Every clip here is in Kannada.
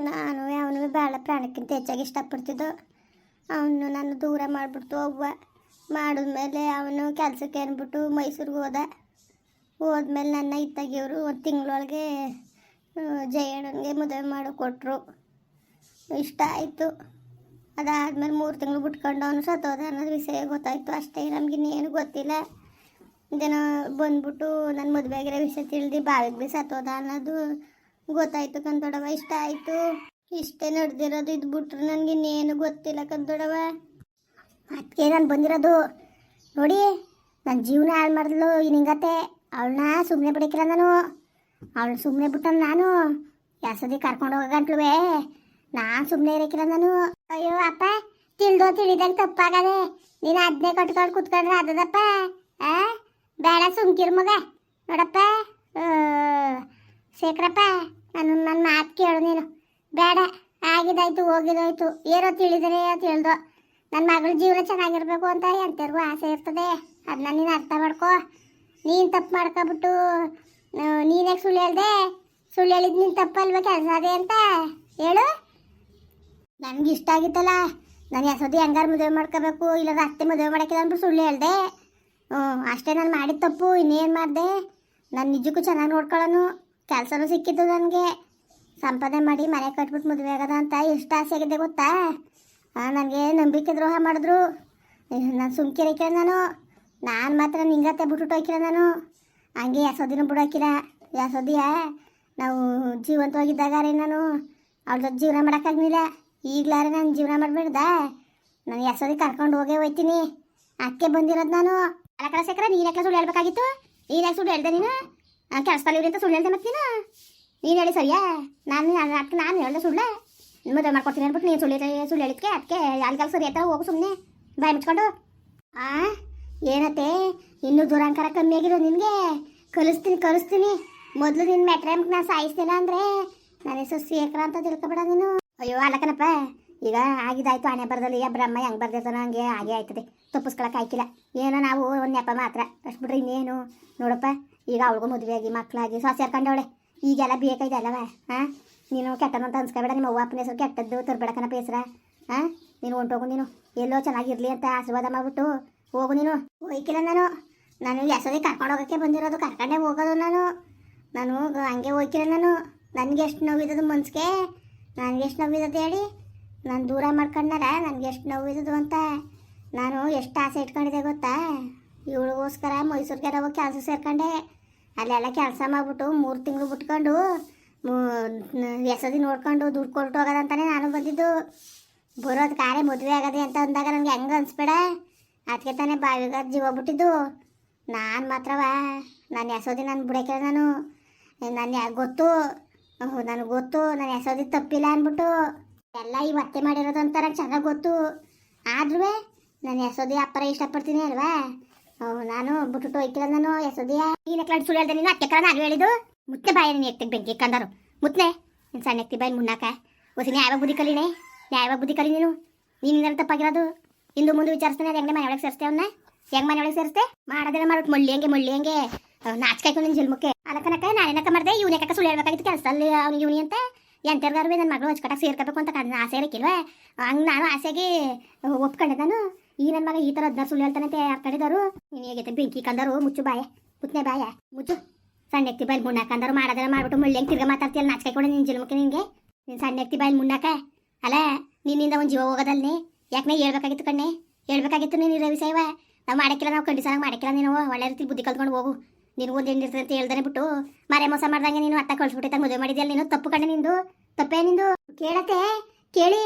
ನಾನು ಅವನು ಭಾಳ ಪ್ರಾಣಕ್ಕಿಂತ ಹೆಚ್ಚಾಗಿ ಇಷ್ಟಪಡ್ತಿದ್ದು. ಅವನು ನಾನು ದೂರ ಮಾಡಿಬಿಡ್ತು ಅವ್ವ. ಮಾಡಿದ್ಮೇಲೆ ಅವನು ಕೆಲಸಕ್ಕೆ ಅಂದ್ಬಿಟ್ಟು ಮೈಸೂರಿಗೆ ಹೋದ. ಹೋದ್ಮೇಲೆ ನನ್ನ ಇತ್ತಾಗಿಯವರು ಒಂದು ತಿಂಗಳೊಳಗೆ ಜಯಣ್ಣನಿಗೆ ಮದುವೆ ಮಾಡಿ ಕೊಟ್ಟರು ಇಷ್ಟ ಆಯಿತು. ಅದಾದಮೇಲೆ ಮೂರು ತಿಂಗಳು ಬಿಟ್ಕೊಂಡು ಅವನು ಸತ್ತೋದ ಅನ್ನೋದು ವಿಷಯ ಗೊತ್ತಾಯಿತು. ಅಷ್ಟೇ ನಮಗಿನ್ನೇನು ಗೊತ್ತಿಲ್ಲ. ಇದೇನೋ ಬಂದ್ಬಿಟ್ಟು ನನ್ನ ಮದುವೆ ಆಗಿರೋ ವಿಷಯ ತಿಳಿದು ಬಾವಿಗೆ ಬಿ ಸತ್ತೋದ ಅನ್ನೋದು ಗೊತ್ತಾಯ್ತು ಕಂದೊಡವ ಇಷ್ಟ ಆಯಿತು. ಇಷ್ಟೇ ನಡೆದಿರೋದು ಇದು ಬಿಟ್ರೆ ನನಗಿನ್ನೇನು ಗೊತ್ತಿಲ್ಲ ಕಂದೊಡವ ಅದಕ್ಕೆ ನಾನು ಬಂದಿರೋದು. ನೋಡಿ ನನ್ನ ಜೀವನ ಹಾಳು ಮಾಡಿದ್ಲು ಈ ನಿಂಗತ್ತೆ ಅವಳನ್ನ ಸುಮ್ಮನೆ ಬಿಡಕ್ಕಿಲ್ಲ ನಾನು. ಅವಳು ಸುಮ್ಮನೆ ಬಿಟ್ಟ ನಾನು. ಯಾಸದಿ ಕರ್ಕೊಂಡು ಹೋಗಂಟ್ಲುವೆ ಗಂಟ್ಲುವೆ ನಾನು ಸುಮ್ಮನೆ ಇರಕ್ಕಿಲ್ಲ ನಾನು. ಅಯ್ಯೋ, ಅಪ್ಪ, ತಿಳಿದೋ ತಿಳಿದಾಗ ತಪ್ಪಾಗದೆ. ನೀನು ಅದನ್ನೇ ಕಟ್ಕೊಂಡು ಕುತ್ಕೊಂಡ್ರೆ ಅದದಪ್ಪ ಆ? ಬೇಡ ಸುಮ್ಕಿರ್ ಮಗ. ನೋಡಪ್ಪ. ಶೇಖರಪ್ಪ, ನಾನು ನನ್ನ ಮಾತು ಕೇಳು ನೀನು. ಬೇಡ ಆಗಿದಾಯ್ತು ಹೋಗಿದಾಯ್ತು ಏನೋ ತಿಳಿದರೆ ತಿಳಿದು. ನನ್ನ ಮಗಳ ಜೀವನ ಚೆನ್ನಾಗಿರ್ಬೇಕು ಅಂತ ಎಂತರಿಗೂ ಆಸೆ ಇರ್ತದೆ. ಅದನ್ನ ನೀನು ಅರ್ಥ ಮಾಡ್ಕೋ. ನೀನು ತಪ್ಪು ಮಾಡ್ಕೊಬಿಟ್ಟು ನೀನೇ ಸುಳ್ಳು ಹೇಳ್ದೆ? ಸುಳ್ಳು ಹೇಳಿದ್ ನೀನು ತಪ್ಪಲ್ವ ಕೆಲಸ ಅದೇ ಅಂತ ಹೇಳು. ನನಗೆ ಇಷ್ಟ ಆಗಿತ್ತಲ್ಲ. ನಾನು ಯಶೋದಿ ಹೆಂಗಾರು ಮದುವೆ ಮಾಡ್ಕೋಬೇಕು ಇಲ್ಲ ಅತ್ತೆ ಮದುವೆ ಮಾಡೋಕ್ಕಿಲ್ಲ ಅಂದ್ಬಿಟ್ಟು ಸುಳ್ಳು ಹೇಳ್ದೆ. ಹ್ಞೂ ಅಷ್ಟೇ ನಾನು ಮಾಡಿದ ತಪ್ಪು, ಇನ್ನೇನು ಮಾಡಿದೆ? ನಾನು ನಿಜಕ್ಕೂ ಚೆನ್ನಾಗಿ ನೋಡ್ಕೊಳ್ಳೋನು ಕೆಲಸನೂ ಸಿಕ್ಕಿದ್ದು ನನಗೆ. ಸಂಪಾದನೆ ಮಾಡಿ ಮನೆ ಕಟ್ಬಿಟ್ಟು ಮದುವೆ ಆಗದ ಅಂತ ಎಷ್ಟು ಆಸೆ ಆಗಿದೆ ಗೊತ್ತಾ? ನನಗೆ ನಂಬಿಕೆ ದ್ರೋಹ ಮಾಡಿದ್ರು. ನಾನು ಕೇಳ ನಾನು. ನಾನು ಮಾತ್ರ ನಿಂಗತ್ತೆ ಬಿಟ್ಬಿಟ್ಟು ಹೋಗಿರ ನಾನು? ಹಂಗೆ ಯಾಸೋದಿನ ಬಿಡೋಕಿರ ಯಾಸೋದಿಯ, ನಾವು ಜೀವಂತವಾಗಿದ್ದಾಗಾರೆ ನಾನು. ಅವ್ರ ಜೊತೆ ಜೀವನ ಮಾಡೋಕ್ಕಾಗಲಿಲ್ಲ ಈಗಲಾರೆ ನಾನು ಜೀವನ ಮಾಡಬೇಡ್ದ. ನಾನು ಯಾಸೋದಿ ಕರ್ಕೊಂಡು ಹೋಗೇ ಹೋಯ್ತೀನಿ. ಅಕ್ಕೆ ಬಂದಿರೋದು ನಾನು. ಅಲ್ಲ ಶೇಖರ ನೀನು ಯಾಕೆ ಸುಳ್ಳು ಹೇಳ್ಬೇಕಾಗಿತ್ತು? ನೀನು ಯಾಕೆ ಸುಳ್ಳು ಹೇಳ್ದೆ ನೀನು? ಇವ್ರಿ ಅಂತ ಸುಳ್ಳು ಹೇಳ್ದೆ ಮತ್ತೆ ನೀನು ನೀನು ಹೇಳಿ ಸರಿಯಾ? ನಾನು ಅದಕ್ಕೆ ನಾನು ಹೇಳ್ದೆ ಸುಳ್ಳ. ಮದುವೆ ಮಾಡ್ಕೊಡ್ತೀನಿ ಅಂದ್ಬಿಟ್ಟು ನೀನು ಸುಳ್ಳು ಸುಳ್ಳು ಹೇಳಿದ್ಕೆ? ಅದಕ್ಕೆ ಅಲ್ಲಿಗೆಲ್ಲ ಸರಿ ಆಯ್ತಾ ಹೋಗು ಸುಮ್ಮನೆ ಬಾಯ್ ಮುಚ್ಕೊಂಡು. ಆ? ಏನತ್ತೆ? ಇನ್ನೂ ದುರಂಕಾರ ಕಮ್ಮಿ ಆಗಿರೋ ನಿನಗೆ? ಕಲಿಸ್ತೀನಿ ಕಲಿಸ್ತೀನಿ. ಮೊದಲು ನಿನ್ನ ಮೆಟ್ರಮ್ಗೆ ನಾನು ಸಾಯಿಸ್ತೀನ ಅಂದರೆ? ನನ್ನ ಹೆಸರು ಶೇಖರ ಅಂತ ತಿಳ್ಕೊಬೇಡ ನೀನು. ಅಯ್ಯೋ ಅಲ್ಲಕನಪ್ಪ ಈಗ ಆಗಿದಾಯ್ತು ಹಣೆ ಬರದಲ್ಲಿ. ಈಗ ಬ್ರಹ್ಮ ಹೆಂಗೆ ಬರ್ದಿರ್ತಾನೋ ಹಂಗೆ ಹಾಗೆ ಆಯ್ತದೆ. ತಪ್ಪಿಸ್ಕೊಳಕ್ಕೆ ಆಯ್ಕಿಲ್ಲ ಏನೋ ನಾವು ಒಂದು ನೆಪ ಮಾತ್ರ. ಅಷ್ಟು ಬಿಡ್ರಿ ಇನ್ನೇನು? ನೋಡಪ್ಪ. ಈಗ ಅವಳಿಗೂ ಆಗಿ ಮಕ್ಕಳಾಗಿ ಸೊಸೆ ಸೇರ್ಕೊಂಡವಳೆ ಈಗೆಲ್ಲ ಬೇಕಾಯ್ತಲ್ಲವ ಹಾಂ ನೀನು ಕೆಟ್ಟದಂತ ಅನ್ಸ್ಕೊಬೇಡ, ನಿಮ್ಮ ಅವ್ವ ಅಪ್ಪನ ಹೆಸರು ಕೆಟ್ಟದ್ದು ತರ್ಬೇಡಕನ ಬೇಸರ ಹಾಂ ನೀನು ಹೊಂಟೋಗು ನೀನು. ಎಲ್ಲೋ ಚೆನ್ನಾಗಿರ್ಲಿ ಅಂತ ಆಶೀರ್ವಾದ ಮಾಡ್ಬಿಟ್ಟು ಹೋಗು ನೀನು. ಹೋಯ್ಕಿಲ್ಲ ನಾನು. ನಾನು ಎಸೋದಿ ಕರ್ಕೊಂಡು ಹೋಗೋಕ್ಕೆ ಬಂದಿರೋದು, ಕರ್ಕೊಂಡೇ ಹೋಗೋದು ನಾನು. ನಾನು ಹಂಗೆ ಹೋಯ್ಕಿಲ್ಲ ನಾನು. ನನಗೆ ಎಷ್ಟು ನೋವಿದ್ದದು ಮನ್ಸಿಗೆ? ನನಗೆ ಎಷ್ಟು ನೋವಿದ್ದದು ಹೇಳಿ? ನಾನು ದೂರ ಮಾಡ್ಕೊಂಡಾರ? ನನಗೆ ಎಷ್ಟು ನೋವಿದ್ದದು ಅಂತ? ನಾನು ಎಷ್ಟು ಆಸೆ ಇಟ್ಕೊಂಡಿದ್ದೆ ಗೊತ್ತಾ? ಇವಳಿಗೋಸ್ಕರ ಮೈಸೂರಿಗೆ ಹೋಗಿ ಕೆಲಸ ಸೇರ್ಕೊಂಡೆ. ಅಲ್ಲೆಲ್ಲ ಕೆಲಸ ಮಾಡ್ಬಿಟ್ಟು ಮೂರು ತಿಂಗಳು ಬಿಟ್ಕೊಂಡು ಎಸದಿ ನೋಡ್ಕೊಂಡು ದುಡ್ಡು ಕೊಟ್ಟು ಹೋಗೋದಂತಾನೆ ನಾನು ಬಂದಿದ್ದು. ಬರೋದು ಕಾರೇ ಮದುವೆ ಆಗದೆ ಅಂತ ಅಂದಾಗ ನನಗೆ ಹೆಂಗೆ ಅನಿಸ್ಬೇಡ? ಅದಕ್ಕೆ ತಾನೇ ಬಾವಿಗೆ ಜೀವ ಬಿಟ್ಟಿದ್ದು. ನಾನು ಮಾತ್ರವ? ನಾನು ಎಸೋದಿ ನಾನು ಬಿಡೋಕೆ ನಾನು. ನನ್ನ ಗೊತ್ತು. ನನಗೆ ಗೊತ್ತು. ನಾನು ಎಸೋದಿ ತಪ್ಪಿಲ್ಲ ಅಂದ್ಬಿಟ್ಟು ಎಲ್ಲ ಈ ಮತ್ತೆ ಮಾಡಿರೋದು ಅಂತಾರೆ ನಂಗೆ ಚೆನ್ನಾಗಿ ಗೊತ್ತು. ಆದ್ರೂ ನಾನು ಎಸೋದಿ ಅಪ್ಪರ ಇಷ್ಟಪಡ್ತೀನಿ ಅಲ್ವಾ? ನಾನು ಬಿಟ್ಟು ಹೋಯ್ತಿಲ್ಲ ನಾನು ಎಸೋದಿಯ ನೀನು ಎಕ್ಲಾಡ್ ಸುಳ್ಳು ಹೇಳ್ದೆ ನೀನು? ಅತ್ತೆ ನಾನು ಹೇಳಿದ್ದು? ಮುತ್ತೆ ಬಾಯಿ ನೀನು ಎತ್ತಿಗೆ ಬೆಂಕಿ ಕಂದರು ಮುತ್ನೆ, ನೀನು ಸಣ್ಣ ಎತ್ತಿ ಬಾಯಿ ಮುನ್ನಾಕ. ಯಾವಾಗ ಬುದ್ಧಿ ಕಲೀನೆ ಯಾವಾಗ ಬುದ್ಧಿ ಕಲಿ ನೀನು. ನೀನಿಂದ ತಪ್ಪಾಗಿರೋದು? ಇಂದು ಮುಂದೆ ವಿಚಾರಿಸ್ತಾನೆ ಹೆಂಗೆ ಮನೆ ಒಳಗೆ ಸೇರಿಸ್ತೇ ಅವನ್ನ ಹೆಂಗೆ ಮನೆ ಒಳಗೆ ಸೇರಿಸ್ತೆ? ಮಾಡೋದೆಲ್ಲ ಮಾಡ್ಬಿಟ್ಟು ಮಳ್ಳಿ ಹಂಗೆ ಮಳ್ಳಿ ಹಂಗೆ ನಾಚ್ಕಾಯ್ತು ನಿನ್ನ ಜಲ್ಮಕ್ಕೆ ಅದಕ್ಕನಕ ನಾನೇನಕ ಮಾಡಿದೆ, ಇವ್ನ ಯಾಕೆ ಸುಳ್ಳು ಹೇಳ್ಬೇಕಾಗಿತ್ತು ಕೆಲಸದಲ್ಲಿ ಅವ್ನಿಗೆ ಇವನಿ ಅಂತ? ಎಂತೆರ್ಗಾರು ನನ್ನ ಮಗಳು ಹಚ್ಕಟ್ಟಾಗ ಸೇರ್ಕೋಬೇಕು ಅಂತ ಆಸೆ ಇರಕ್ಕಿಲ್ವೇ ಹಂಗೆ ನಾನು ಆಸೆಗೆ ಒಪ್ಕೊಂಡೆ ನಾನು ಈ ನನ್ನ ಮಗ ಈ ಥರ ಹದಿನಾರು ಸುಳ್ಳು ಹೇಳ್ತಾನೆ ಅಂತ ಕಡಿದವರು. ನೀನು ಹೇಗೈತೆ ಬೆಂಕಿ ಕಂದರು ಮುಚ್ಚು ಬಾಯ, ಮುತ್ತನೆ ಬಾಯ, ಮುಚ್ಚು. ಸಣ್ಣ ಎಕ್ತಿ ಬಾಯಿ ಮುನ್ನಾಕ ಅಂದರು ಮಾಡೋದೆಲ್ಲ ಮಾಡ್ಬಿಟ್ಟು ಮುಳ್ಳಿ ತಿರ್ಗ ಮಾತಾಡ್ತಿಯಲ್ಲ ಕೊಡ ನಿನ್ ಜಲ್ಮಕ್ಕೆ ನಿನಗೆ. ನೀನು ಸಣ್ಣ ಎಕ್ತಿ ಬಾಯಿ ಮುನ್ನಾಕ ಅಲ್ಲ, ನಿನ್ನಿಂದ ಒಂದು ಜೀವ ಹೋಗೋದಲ್ನೇ ಯಾಕೆ ಹೇಳ್ಬೇಕಾಗಿತ್ತು ಕಣ್ಣೆ? ಹೇಳ್ಬೇಕಾಗಿತ್ತು ನೀನು ಇರೋ ವಿಷಯವ ನಾವು ಮಾಡಕ್ಕಿಲ್ಲ, ನಾವು ಕಂಡಿಸಾಗಿ ಮಾಡಕ್ಕಿಲ್ಲ ನೀನು. ಒಳ್ಳೆ ರೀತಿ ಬುದ್ಧಿ ಕಲ್ತ್ಕೊಂಡು ಹೋಗು. ನೀನು ಒಂದು ಹೆಣ್ಣಿರ್ತದೆ ಅಂತ ಹೇಳ್ದಾನೆ ಬಿಟ್ಟು. ಮರೆ ಮೋಸ ಮಾಡ್ದಂಗೆ ನೀನು ಅತ್ತ ತಂಗ ಮದುವೆ ಮಾಡಿದ್ಯಲ್ಲ ನೀನು? ತಪ್ಪು ಕಣ್ಣೆ ನಿಂದು. ತಪ್ಪೇ ನಿಂದು. ಕೇಳತ್ತೆ, ಕೇಳಿ.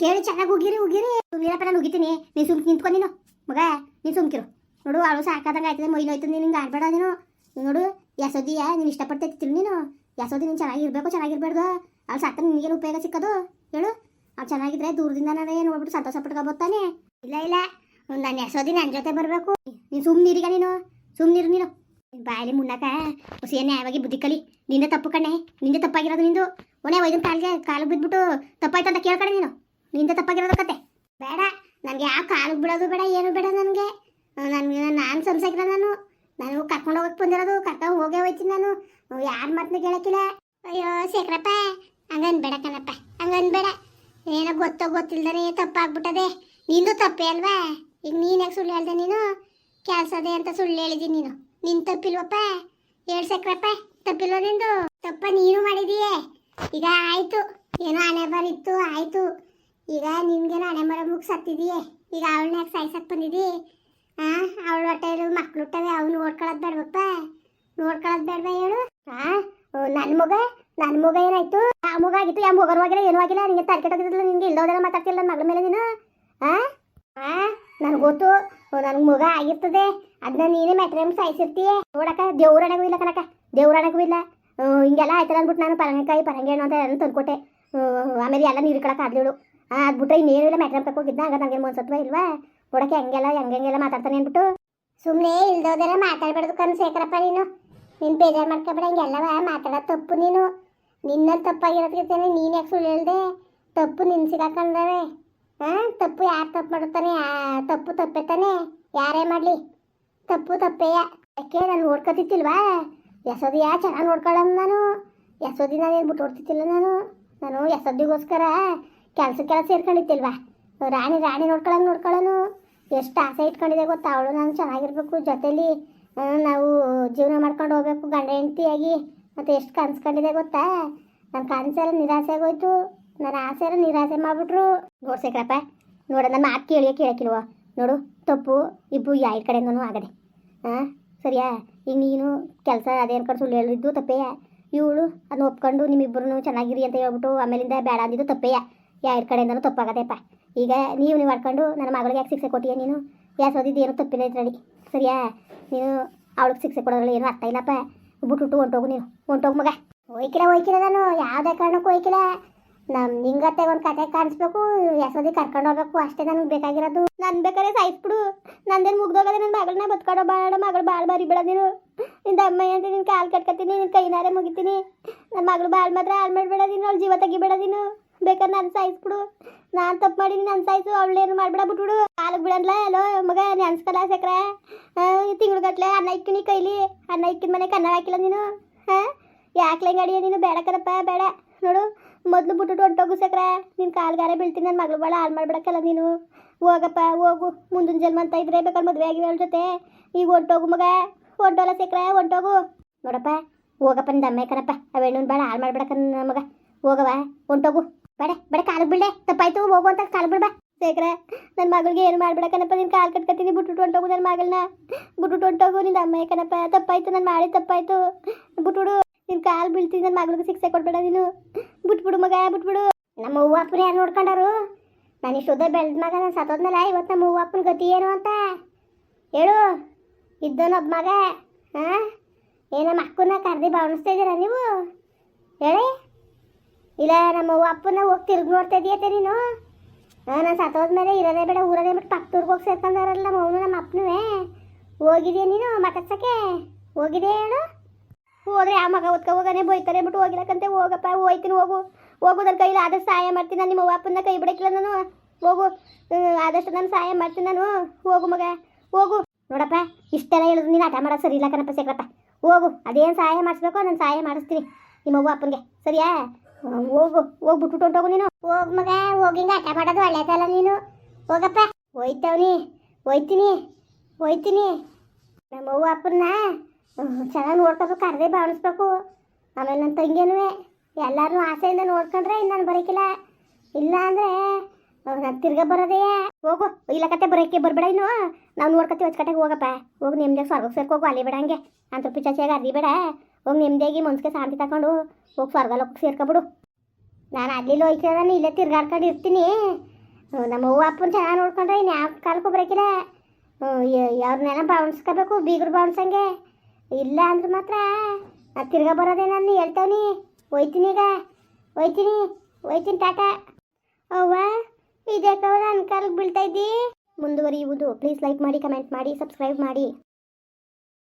ಕೇಳಿ ಚೆನ್ನಾಗಿ ಉಗಿರಿ ಉಗಿರಿ. ನೀರಪ್ಪ ನಾನು ಉಗಿತೀನಿ ನೀನು ಸುಮ್ ನಿಂತ್ಕೊ ನೀನು. ಮಗ, ನೀನು ಸುಮ್ಕಿರು. ನೋಡು ಅವಳು ಸಾಕಾದಂಗೆ ಆಯ್ತದೆ. ಮೈ ನೋಯ್ತದೆ ನೀನು ಹಿಂಗೆ ಆಡ್ಬೇಡ ನೀನು. ನೋಡು ಯಸೋದಿಯ ನೀನು ಇಷ್ಟಪಡ್ತೈತಿ ನೀನು. ಯಸೋದಿ ನೀನು ಚೆನ್ನಾಗಿರ್ಬೇಕು ಚೆನ್ನಾಗಿರ್ಬಾರ್ದು ಅವ್ಳು ಸಾಕ ನಿನಗೇನು ಉಪಯೋಗ ಸಿಕ್ಕೋದು? ಹೇಳು. ಅವ್ಳು ಚೆನ್ನಾಗಿದ್ರೆ ದೂರದಿಂದ ನಾನು ಏನು ನೋಡ್ಬಿಟ್ಟು ಸಂತೋಷ ಪಟ್ಕೊಬೋತಾನೆ ಇಲ್ಲ ಇಲ್ಲ. ನಾನು ಯಶೋದಿ ನನ್ನ ಜೊತೆ ಬರಬೇಕು. ನೀನು ಸುಮ್ಮನಿರಿಗ ನೀನು. ಸುಮ್ಮನಿರು ನಿನ್. ಬಾಯಲ್ಲಿ ಮುನ್ನಕ ಹೊಸ ನ್ಯಾಯವಾಗಿ ಬುದ್ಧಿ ಕಲಿ. ನಿಂದ ತಪ್ಪು ಕಣೆ ನಿಂದೆ ತಪ್ಪಾಗಿರೋದು ನಿಂದು. ಒನೇ ಒಯ್ದನ್ ಕಾಲಿಗೆ ಕಾಲು ಬಿದ್ಬಿಟ್ಟು ತಪ್ಪಾಯ್ತು ಅಂತ ಕೇಳ್ಕಡೆ ನೀನು. ನಿಂದ ತಪ್ಪಾಗಿರೋದು ಕತೆ. ಬೇಡ. ನನಗೆ ಯಾವ ಕಾಲಿಗೆ ಬಿಡೋದು ಬೇಡ, ಏನು ಬೇಡ ನನಗೆ. ನನಗೆ ನಾನು ಸಂಸಾಗಿರ ನಾನು. ನಾನು ಕರ್ಕೊಂಡು ಹೋಗಕ್ಕೆ ಬಂದಿರೋದು ಕರ್ಕೊಂಡು ಹೋಗೇ ಹೋಯ್ತೀನಿ ನಾನು. ಯಾರ ಮಾತನ್ನ ಕೇಳಕ್ಕಿಲ್ಲ. ಅಯ್ಯೋ, ಶೇಖರಪ್ಪ. ಹಂಗನ್ ಬೇಡ ಕಣಪ್ಪ. ಗೊತ್ತೋ ಗೊತ್ತಿಲ್ಲದೇ ತಪ್ಪಾಗ್ಬಿಟ್ಟದೆ. ನಿಂದು ತಪ್ಪೇ ಅಲ್ವಾ? ಈಗ ನೀನು ಯಾಕೆ ಸುಳ್ಳು ಹೇಳ್ದೆ ನೀನು? ಕೆಲಸದೆ ಅಂತ ಸುಳ್ಳು ಹೇಳಿದ್ದೀನಿ ನೀನು. ನಿನ್ ತಪ್ಪಿಲ್ವಪ್ಪ? ಎರಡ್ ಸಕ್ರಪ್ಪ ತಪ್ಪಿಲ್ವ ನಿಂದು ತಪ್ಪ ನೀನು ಮಾಡಿದೀಯೇ. ಈಗ ಆಯ್ತು. ಏನೋ ಹಣೆ ಬರಿತ್ತು, ಆಯ್ತು. ಈಗ ನಿನ್ಗೇನೋ ಹಣೆ ಬರ ಮುಗ್ ಸತ್ತಿದೀಯೇ. ಈಗ ಅವಳನ್ನ ಸಾಯ್ಸಕ್ ಬಂದಿದಿ? ಆ, ಅವಳ ಹೊಟ್ಟೆ ಮಕ್ಳು ಹುಟ್ಟವೆ, ಅವ್ನು ನೋಡ್ಕೊಳದ್ ಬೇಡವಪ್ಪ. ನೋಡ್ಕೊಳ್ಳೋದು ಬೇಡವಾ ಹೇಳು? ಆ ನನ್ನ ಮಗ? ನನ್ನ ಮಗ ಏನಾಯ್ತು? ಆ ಮಗ ಆಗಿತ್ತು ಯಾವ ಮಗನೂ ಆಗಿಲ್ಲ, ಏನೂ ಆಗಿಲ್ಲ, ನಿಂಗೆ ತರ್ಕೆಟ್ಟೋಗಿದ್ದಿಲ್ಲ ನಿಂಗೆ ಇಲ್ಲೋದ್ರ ಮಾತಾಡ್ತಿಲ್ಲ ನನ್ನ ಮಗಳ ಮೇಲೆ ನೀನು? ಆ? ಆ, ನನಗೆ ಗೊತ್ತು. ನನ್ನ ಮಗ ಆಗಿರ್ತದೆ. ಅದನ್ನ ನೀನೇ ಮೆಟ್ರಮ್ ಸಾಯಿಸಿರ್ತೀಯ ನೋಡಕ್ಕ ದೇವ್ರಣಗೂ ಇಲ್ಲ ಕನಕ ದೇವ್ರಣಗೂ ಇಲ್ಲ. ಹಿಂಗೆಲ್ಲ ಆಯ್ತಲ್ಲ ಅಂದ್ಬಿಟ್ಟು ನಾನು ಪರಂಗಕಾಯಿ ಪರಂಗೇಣು ಅಂತ ಎಲ್ಲ ತಂದ್ಕೊಟ್ಟೆ. ಆಮೇಲೆ ಎಲ್ಲ ನೀರು ಕಳಕ್ಕೆ ಆದ್ಲಿಳು ಅದು ಇನ್ನೇನು ಇಲ್ಲ ಮೆಟ್ರೇಮ್ ಹೋಗಿದ್ದ ಹಂಗ ನನಗೆ ಮನ್ಸತ್ವ ಇಲ್ವಾ? ನೋಡಕ್ಕೆ ಹೆಂಗೆಲ್ಲ ಹೆಂಗೆಲ್ಲ ಮಾತಾಡ್ತಾನೆ ಅಂದ್ಬಿಟ್ಟು. ಸುಮ್ಮನೆ ಇಲ್ದೋದರ ಮಾತಾಡ್ಬಾರ್ದು ಕಣ್ ಶೇಖರಪ್ಪ ನೀನು. ನಿನ್ನ ಬೇಜಾರು ಮಾಡ್ಕೊಬೇಡ ಹಿಂಗೆಲ್ಲವ ಮಾತಾಡೋದು ತಪ್ಪು ನೀನು. ನಿನ್ನಲ್ಲಿ ತಪ್ಪಾಗಿರೋದಕ್ಕೆ ನೀನು ಯಾಕೆ ಸುಳ್ಳು ಹೇಳ್ದೆ? ತಪ್ಪು ನಿನ್ ಸಿಗಾಕೊಂಡವೆ ಹಾಂ ತಪ್ಪು ಯಾರು ತಪ್ಪು ಮಾಡುತ್ತಾನೆ? ತಪ್ಪು ತಪ್ಪೆ ತಾನೆ. ಯಾರೇ ಮಾಡಲಿ. ತಪ್ಪು ತಪ್ಪೆಯ ಯಾಕೆ? ನಾನು ನೋಡ್ಕೊತಿತ್ತಿಲ್ವಾ ಯಶೋದಿಯ ಚೆನ್ನಾಗಿ ನೋಡ್ಕೊಳ್ಳೋಣ ನಾನು. ಯಸೋದಿ ನಾನು ಏನು ಬಿಟ್ಟು ನಾನು. ನಾನು ಯಶೋದಿಗೋಸ್ಕರ ಕೆಲಸ ಸೇರ್ಕೊಂಡಿತ್ತಿಲ್ವಾ ರಾಣಿ ರಾಣಿ ನೋಡ್ಕೊಳ್ಳೋಂಗೆ ನೋಡ್ಕೊಳ್ಳೋನು ಎಷ್ಟು ಆಸೆ ಇಟ್ಕೊಂಡಿದೆ ಗೊತ್ತಾ? ಅವಳು ನಾನು ಚೆನ್ನಾಗಿರ್ಬೇಕು. ಜೊತೇಲಿ ನಾವು ಜೀವನ ಮಾಡ್ಕೊಂಡು ಹೋಗ್ಬೇಕು, ಗಂಡ ಹೆಂಡತಿಯಾಗಿ. ಮತ್ತು ಎಷ್ಟು ಕನ್ಸ್ಕೊಂಡಿದೆ ಗೊತ್ತಾ? ನನ್ನ ಕನಸೆಲ್ಲ ನಿರಾಸೆ ಆಗೋಯ್ತು. ನನ್ನ ಆಸೆ ಎಲ್ಲ ನಿರಾಸೆ ಮಾಡಿಬಿಟ್ರು. ನೋಡ್ಸೇಕ್ರಪ್ಪ ನೋಡೋಣ ನಮ್ಮ ಮಾತು ಕೇಳಿಯೋ ಕೇಳಕ್ಕಿಲ್ವ? ನೋಡು ತಪ್ಪು ಇಬ್ಬರು ಯಾರ ಕಡೆಯಿಂದನೂ ಆಗದೆ. ಹಾಂ ಸರಿಯಾ? ಈಗ ನೀನು ಕೆಲಸ ಅದೇ ಅನ್ಕೊಂಡು ಸುಳ್ಳು ಹೇಳಿದ್ದು ತಪ್ಪೇ ಇವಳು ಅದನ್ನ ಒಪ್ಕೊಂಡು ನಿಮ್ಮಿಬ್ಬರು ಚೆನ್ನಾಗಿರಿ ಅಂತ ಹೇಳ್ಬಿಟ್ಟು ಆಮೇಲಿಂದ ಬೇಡ ಅಂದಿದ್ದು ತಪ್ಪೇಯ? ಯಾರ ಕಡೆಯಿಂದನೂ ತಪ್ಪಾಗದೆಪ್ಪ. ಈಗ ನೀವು ನೀವು ಮಾಡ್ಕೊಂಡು ನನ್ನ ಮಗಳಿಗೆ ಯಾಕೆ ಶಿಕ್ಷೆ ಕೊಟ್ಟಿಯ ನೀನು? ಯಾಕೆ ಸೋದಿದ್ದು ಏನೂ ತಪ್ಪಿಲ್ಲ ಇದ್ರಲ್ಲಿ. ಸರಿಯಾ? ನೀನು ಅವಳಿಗೆ ಶಿಕ್ಷೆ ಕೊಡೋದ್ರಲ್ಲಿ ಏನೂ ಅರ್ಥ ಇಲ್ಲಪ್ಪ. ಬಿಟ್ಟುಬಿಟ್ಟು ಹೊಂಟೋಗು ನೀನು. ಹೊಂಟೋಗು ಮಗ. ಹೋಯ್ಕಿಲ್ಲ ಹೋಯ್ಕಿಲ್ಲ ನಾನು. ಯಾವುದೇ ಕಾರಣಕ್ಕೂ ಹೋಯ್ಕಿಲ್ಲ ನಮ್ ನಿಂಗತ್ತೆ ಒಂದು ಕತೆ ಕಾಣಿಸ್ಬೇಕು, ಯಶೋದಿ ಕರ್ಕೊಂಡು ಹೋಗ್ಬೇಕು, ಅಷ್ಟೇ ನನಗೆ ಬೇಕಾಗಿರೋದು. ನನ್ ಬೇಕಾದ್ರೆ ಸಾಯಿಸ್ಬಿಡು ನಂದೇನು ಮುಗ್ದೋಗದೆ ನನ್ನ ಮಗಳನ್ನ ಬತ್ಕೊಡೋ ಬಾಳ ಮಗಳು ಭಾಳ ಬರಿ ಬಿಡ ನೀನು. ನಿಂದ ಅಂತ ನಿನ್ನ ಕಾಲು ಕಟ್ಕೊತೀನಿ ನಿನ್ ಕೈನಾರೆ ಮುಗಿತೀನಿ. ನನ್ನ ಮಗಳು ಬಾಳ್ ಮಾತ್ರ ಹಾಳು ಮಾಡಿ ನೀನು, ಅವಳು ಜೀವ ತೆಗಿಬೇಡ ನೀನು. ಬೇಕಾದ್ರೆ ನಾನು ಸಾಯಿಸ್ಬಿಡು ನಾನು ತಪ್ಪು ಮಾಡಿ ನಾನು ಸಾಯಿಸು ಅವಳೇನು ಮಾಡ್ಬೇಡ ಬಿಟ್ಬಿಡು. ಕಾಲಿಗೆ ಬಿಡಲ್ಲ ಎಲ್ಲೋ ಮಗ ನೆನ್ಸ್ಕಲ್ಲ ಸಕ್ರ ತಿಂಗ್ಳುಗಟ್ಲೆ ಅನ್ನ ಇಕ್ಕಿನಿ ಕೈಲಿ. ಅನ್ನ ಇಕ್ಕಿನ ಮನೆ ಕನ್ನ ಹಾಕಿಲ್ಲ ನೀನು. ಹಾಂ ಯಾಕ್ಲೆ ಅಡಿಯ ನೀನು? ಬೇಡ ಕರಪ್ಪ ಬೇಡ. ನೋಡು ಮೊದಲು ಬುಟ್ಟು ಹೊಂಟೋಗು ಸಕ್ರ. ನಿನ್ನ ಕಾಲ್ಗಾರ ಬೀಳ್ತೀನಿ ನನ್ನ ಮಗಳು ಭಾಳ ಹಾಳು ಮಾಡ್ಬಿಡಕ್ಕಲ್ಲ ನೀನು. ಹೋಗಪ್ಪ, ಹೋಗು. ಮುಂದಿನ ಜನ್ಮ ಅಂತ ಇದ್ರೆ ಬೇಕಾದ್ರೆ ಮದುವೆ ಆಗಿ ಅವಳ ಜೊತೆ. ಈಗ ಹೊಂಟೋಗು ಮಗ. ಹೊಂಟೋಲ್ಲ ಸಕ್ರ ಹೊಂಟೋಗು ನೋಡಪ್ಪ, ಹೋಗಪ್ಪ ನಿಂದ ಅಮ್ಮ ಕರಪ್ಪ ಅವೇಣ್ಣನ ಭಾಳ ಹಾಳು ಮಾಡ್ಬಿಡಕ್ಕ ಮಗ. ಹೋಗವ ಹೊಂಟೋಗು ಬಡ ಬಡ ಕಾಲಿಗೆ ಬೀಳ್ದೆ. ತಪ್ಪಾಯ್ತು, ಹೋಗು ಅಂತ ಕಾಲು ಬಿಡ್ಬಾ ಸೇಕ್ರೆ ನನ್ನ ಮಗಳಿಗೆ ಏನು ಮಾಡ್ಬಿಡಕ್ಕನಪ್ಪ? ನಿನ್ನ ಕಾಲು ಕಟ್ಕೊತೀನಿ ಬುಟ್ಟು ಹೊಂಟೋಗು ನನ್ನ ಮಗಳನ್ನ. ಬುಟ್ಟು ಹೊಂಟೋಗು ನಿನ್ನ ಅಮ್ಮ ಕನಪ್ಪ ತಪ್ಪಾಯ್ತು, ನಾನು ಮಾಡಿ ತಪ್ಪಾಯ್ತು. ಬಿಟ್ಬಿಡು ನಿನ್ನ ಕಾಲು ನನ್ನ ಮಗಳಿಗೆ ಶಿಕ್ಷೆ ಕೊಡ್ಬೇಡ ನೀನು. ಬಿಟ್ಬಿಡು ಮಗ, ಬಿಟ್ಬಿಡು. ನಮ್ಮ ಅವ್ವ ಅಪ್ಪನ ಯಾರು ನೋಡ್ಕೊಂಡಾರು? ನಾನು ಇಷ್ಟೊದ್ದ ಬೆಳೆದ ಮಗ, ನಾನು ಸತ್ತೋದ್ಮೇಲೆ ಇವತ್ತು ನಮ್ಮ ಅವ್ವ ಅಪ್ಪನ ಗತಿ ಏನು ಅಂತ. ಹೇಳು ಇದ್ದನೊಬ್ಬ ಮಗ ಹಾಂ ಏ, ನಮ್ಮ ಅಕ್ಕನ ಕರೆದಿ ಭಾವಣಿಸ್ತಾ ಇದ್ದೀರಾ ನೀವು? ಹೇಳಿ. ಇಲ್ಲ, ನಮ್ಮ ಅವ್ವ ಅಪ್ಪನ ಹೋಗಿ ತಿರುಗಿ ನೋಡ್ತಾ ಇದೀಯತ್ತೆ ನೀನು? ಹಾಂ ನಾನು ಸತ್ತೋದ್ಮೇಲೆ ಇರೋದೇ ಬೇಡ, ಊರದೇ ಬಿಟ್ಟು ಪಕ್ಕದೂರ್ಗೆ ಹೋಗಿ ಸೇರ್ಕೊಂಡಾರಲ್ಲ ನಮ್ಮ ನಮ್ಮ ಅಪ್ಪನೂ ಹೋಗಿದೆಯಾ ನೀನು ಮಾತಾಡ್ಸೋಕ್ಕೆ ಹೋಗಿದೆಯಾ ಹೇಳು. ಹೋದ್ರೆ ಆ ಮಗ ಓದ್ಕೊ ಹೋಗನೆ ಬೈತಾರೆ ಬಿಟ್ಟು ಹೋಗಿರಕಂತೆ. ಹೋಗಪ್ಪ, ಹೋಯ್ತೀನಿ, ಹೋಗು. ಹೋಗು ನನ್ನ ಕೈಲಿ ಆದಷ್ಟು ಸಹಾಯ ಮಾಡ್ತೀನಿ ನಾನು ನಿಮ್ಮ ಅಪ್ಪನ ಕೈ ಬಿಡಕ್ಕಿಲ್ಲ ನಾನು. ಹೋಗು. ಆದಷ್ಟು ನಾನು ಸಹಾಯ ಮಾಡ್ತೀನಿ ನಾನು. ಹೋಗು ಮಗ, ಹೋಗು. ನೋಡಪ್ಪ, ಇಷ್ಟೆಲ್ಲ ಹೇಳಿದ್ರು ನೀನು ಆಟ ಮಾಡೋದು ಸರಿ ಇಲ್ಲ ಕಣಪ್ಪ ಸೇಕ್ರಪ್ಪ ಹೋಗು, ಅದೇನು ಸಹಾಯ ಮಾಡಿಸ್ಬೇಕು ನಾನು ಸಹಾಯ ಮಾಡಿಸ್ತೀನಿ ನಿಮ್ಮ ಅವ್ವ ಅಪ್ಪನಿಗೆ ಸರಿಯಾ ಹೋಗು ಹೋಗ್ಬಿಟ್ಟು ಹೊಂಟೋಗು ನೀನು. ಹೋಗ್ ಮಗ, ಹೋಗಿ ಹಿಂಗೆ ಆಟ ಮಾಡೋದು ಒಳ್ಳೇದಲ್ಲ ನೀನು. ಹೋಗಪ್ಪ. ಹೋಯ್ತವನಿ, ಹೋಯ್ತೀನಿ ಹೋಯ್ತೀನಿ. ನಮ್ಮ ಅವ್ವ ಅಪ್ಪನ್ನ ಚೆನ್ನಾಗಿ ನೋಡ್ಕೋಬೇಕು, ಕರೆದೇ ಭಾವಿಸ್ಬೇಕು ಆಮೇಲೆ ನನ್ನ ತಂಗಿನೂ ಎಲ್ಲರೂ ಆಸೆಯಿಂದ ನೋಡ್ಕೊಂಡ್ರೆ ಇನ್ನು ನಾನು ಬರೋಕಿಲ್ಲ. ಇಲ್ಲ ಅಂದರೆ, ನಾನು ತಿರ್ಗಾ ಬರೋದೇ. ಹೋಗು ಇಲ್ಲ ಕತೆ ಬರೋಕ್ಕೆ ಬರಬೇಡ ಇನ್ನು. ನಾವು ನೋಡ್ಕೊತೀವಿ ಹೊಚ್ಕಟ್ಟೆಗೆ ಹೋಗಪ್ಪ. ಹೋಗಿ ನಿಮ್ದಾಗ ಸ್ವರ್ಗಕ್ಕೆ ಸೇರ್ಕೋಗು, ಅಲ್ಲಿ ಬೇಡ ಹಂಗೆ. ಅಂತ ಪಿಚಾಚಿಯಾಗ ಅರ್ದಿ ಬೇಡ. ಹೋಗಿ ನಿಮ್ದಾಗಿ ಮನ್ಸಿಗೆ ಶಾಂತಿ ತಗೊಂಡು ಹೋಗಿ ಸ್ವರ್ಗ ಲೋಕಕ್ಕೆ ಸೇರ್ಕೊಬಿಡು. ನಾನು ಅಲ್ಲಿ ನಾನು ಇಲ್ಲೇ ತಿರ್ಗಾಡ್ಕೊಂಡು ಇರ್ತೀನಿ. ನಮ್ಮ ಅವ್ವ ಅಪ್ಪನ ಚೆನ್ನಾಗಿ ನೋಡ್ಕೊಂಡ್ರೆ ಇನ್ನು ಯಾವ ಕಾಲಕ್ಕೂ ಬರೋಕಿಲ್ಲ. ಅವ್ರನ್ನೆಲ್ಲ ಬಾವಣಿಸ್ಕೋಬೇಕು ಬೀಗರು ಬಾವಣಿಸಂಗೆ ಇಲ್ಲ ಅಂದ್ರೆ ಮಾತ್ರ. ತಿರ್ಗಾ ಬರೋದೇ ನಾನು, ಹೇಳ್ತಾವ್ನಿ. ಹೋಯ್ತೀನಿ ಈಗ. ಹೋಯ್ತೀನಿ. ಹೋಯ್ತೀನಿ ಟಾಟಾ ಅವ್ವ ಇದಕ್ಕೆ ನನ್ನ ಕಾಲಿಗೆ ಬೀಳ್ತಾ ಇದ್ದಿ? ಮುಂದುವರಿಯುವುದು. ಪ್ಲೀಸ್ ಲೈಕ್ ಮಾಡಿ ಕಮೆಂಟ್ ಮಾಡಿ ಸಬ್ಸ್ಕ್ರೈಬ್ ಮಾಡಿ.